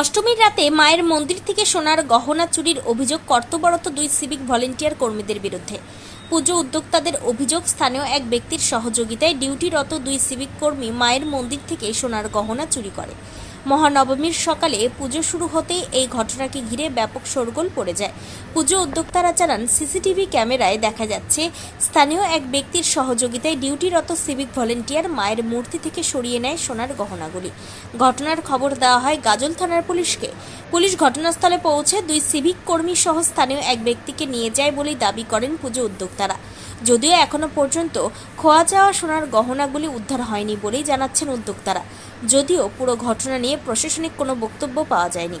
অষ্টমীর রাতে মায়ের মন্দির থেকে সোনার গহনা চুরির অভিযোগ কর্তব্যরত দুই সিভিক ভলেন্টিয়ার কর্মীদের বিরুদ্ধে। পুজো উদ্যোক্তাদের অভিযোগ, স্থানীয় এক ব্যক্তির সহযোগিতায় ডিউটিরত দুই সিভিক কর্মী মায়ের মন্দির থেকে সোনার গহনা চুরি করে। মহানবমীর সকালে পুজো শুরু হতেই এই ঘটনাকে ঘিরে ব্যাপক শোরগোল পড়ে যায়। পুজো উদ্যোক্তারা জানান, সিসিটিভি ক্যামেরায় দেখা যাচ্ছে, স্থানীয় এক ব্যক্তির সহযোগিতায় ডিউটিরত সিভিক ভলেন্টিয়ার মায়ের মূর্তি থেকে সরিয়ে নেয় সোনার গহনাগুলি। ঘটনার খবর দেওয়া হয় গাজল থানার পুলিশকে। পুলিশ ঘটনাস্থলে পৌঁছে দুই সিভিক কর্মী সহ স্থানীয় এক ব্যক্তিকে নিয়ে যায় বলেই দাবি করেন পুজো উদ্যোক্তারা। যদিও এখনও পর্যন্ত খোয়া যাওয়া সোনার গহনাগুলি উদ্ধার হয়নি বলেই জানাচ্ছেন উদ্যোক্তারা। যদিও পুরো ঘটনা নিয়ে প্রশাসনিক কোনো বক্তব্য পাওয়া যায়নি।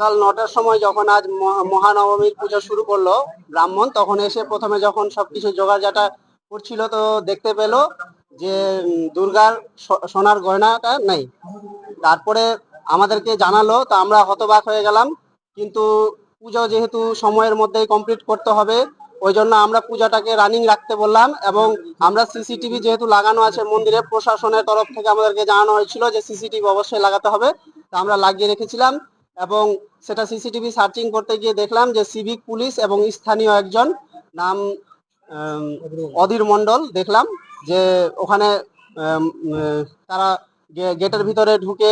সকাল নটার সময় যখন আজ মহা- মহানবমীর পুজো শুরু করল ব্রাহ্মণ, তখন এসে প্রথমে যখন সবকিছু জোগাড় জাটা করছিল তো দেখতে পেল যে দুর্গার সোনার গয়নাটা নেই। তারপরে আমাদেরকে জানালো, তো আমরা হতবাক হয়ে গেলাম। কিন্তু পুজো যেহেতু সময়ের মধ্যেই কমপ্লিট করতে হবে, ওই জন্য আমরা পূজাটাকে রানিং রাখতে বললাম এবং আমরা সিসিটিভি যেহেতু লাগানো আছে মন্দিরে, প্রশাসনের তরফ থেকে আমাদেরকে জানানো হয়েছিল যে, সিসিটিভি অবশ্যই লাগাতে হবে। তা আমরা লাগিয়ে রেখেছিলাম। এবং সেটা সিসিটিভি সার্চিং করতে গিয়ে দেখলাম যে সিভিক পুলিশ এবং স্থানীয় একজন নাম অধীর মণ্ডল দেখলাম যে ওখানে তারা গেটের ভিতরে ঢুকে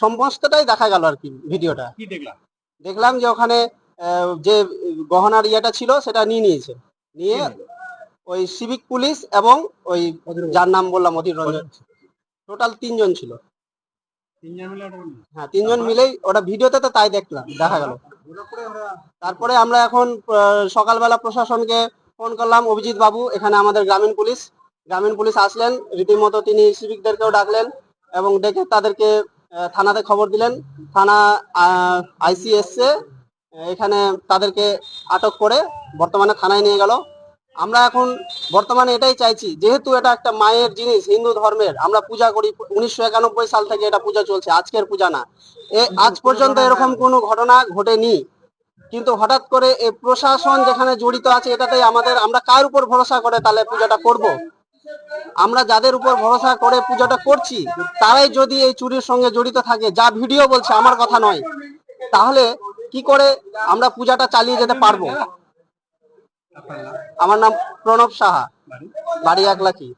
সমস্তটাই দেখা গেল আর কি ভিডিওটা। দেখলাম? দেখলাম যে ওখানে যে গহনার ইয়েটা ছিল সেটা নিয়ে নিয়েছে। নিয়ে ওই সিভিক পুলিশ এবং ওই যার নাম বললাম অধীর রঞ্জন। টোটাল তিনজন ছিল তিনজন মিলে ওটা করলি? হ্যাঁ তিনজন মিলেই ওটা ভিডিওতে তো তাই দেখলাম দেখা গেল। তারপরে আমরা এখন সকালবেলা প্রশাসনকে ফোন করলাম অভিজিৎ বাবু এখানে আমাদের গ্রামীণ পুলিশ। গ্রামীণ পুলিশ আসলেন রীতিমতো তিনি সিভিকদেরকেও ডাকলেন এবং ডেকে তাদেরকে থানাতে খবর দিলেন। থানা আইসি এসছে এখানে তাদেরকে আটক করে বর্তমানে থানায় নিয়ে গেল। আমরা এখন বর্তমানে এটাই চাইছি, যেহেতু এটা একটা মায়ের জিনিস, হিন্দু ধর্মের, আমরা পূজা করি, উনিশশো একানব্বই সাল থেকে এটা পূজা চলছে, আজকের পূজা না এ, আজ পর্যন্ত এরকম কোনো ঘটনা ঘটেনি, কিন্তু হঠাৎ করে এই প্রশাসন যেখানে জড়িত আছে, এটাতেই আমাদের, আমরা কার উপর ভরসা করে তাহলে পূজাটা করব আমরা যাদের উপর ভরসা করে পূজাটা করছি, তারাই যদি এই চুরির সঙ্গে জড়িত থাকে, যা ভিডিও বলছে, আমার কথা নয়, তাহলে কি করে আমরা পূজাটা চালিয়ে যেতে পারব? আমার নাম প্রণব সাহা বাড়ি? লাখি